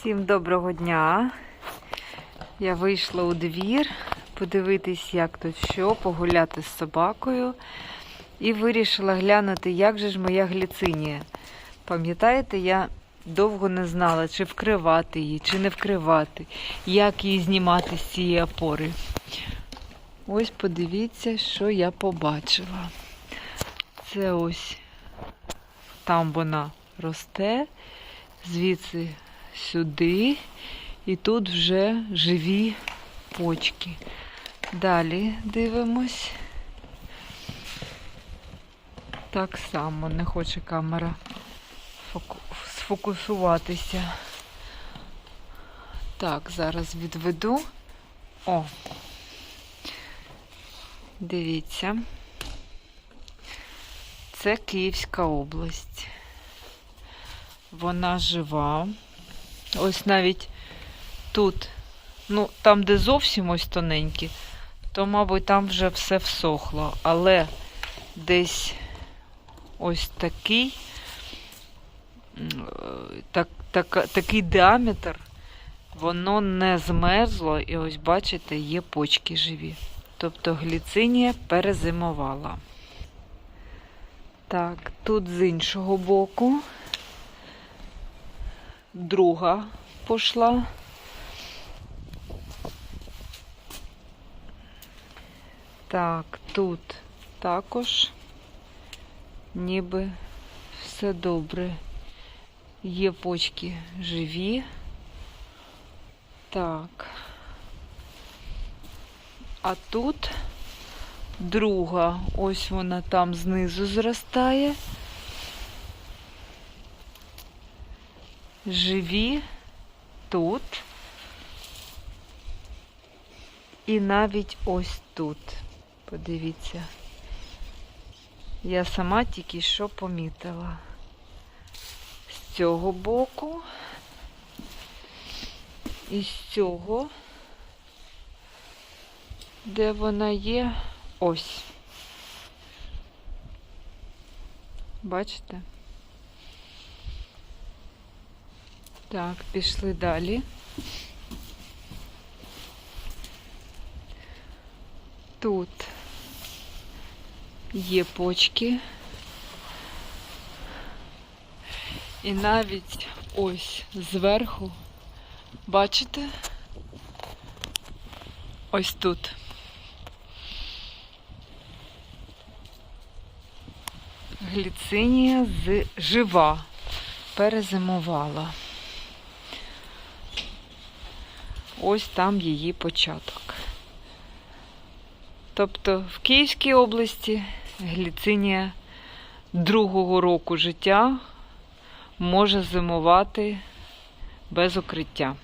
Всім доброго дня. Я вийшла у двір подивитись, як тут що, погуляти з собакою. І вирішила глянути, як же ж моя гліцинія. Пам'ятаєте, я довго не знала, чи вкривати її, чи не вкривати, як її знімати з цієї опори. Ось подивіться, що я побачила. Це ось там вона росте, звідси сюди, і тут вже живі почки. Далі дивимось. Так само не хоче камера сфокусуватися. Так, зараз відведу. О, дивіться. Це Київська область. Вона жива. Ось навіть тут, ну, там, де зовсім ось тоненькі, то, мабуть, там вже все всохло. Але десь ось такий, так, так, такий діаметр, воно не змерзло, і ось, бачите, є почки живі. Тобто гліцинія перезимувала. Так, тут з іншого боку друга пішла. Так, тут також ніби все добре. Є почки живі. Так. А тут друга, ось вона там знизу зростає. Живі тут. І навіть ось тут. Подивіться. Я сама тільки що помітила. З цього боку. І з цього, де вона є, ось. Бачите? Так, пішли далі. Тут є почки. І навіть ось зверху, бачите? Ось тут. Гліцинія жива перезимувала. Ось там її початок. Тобто в Київській області гліцинія другого року життя може зимувати без укриття.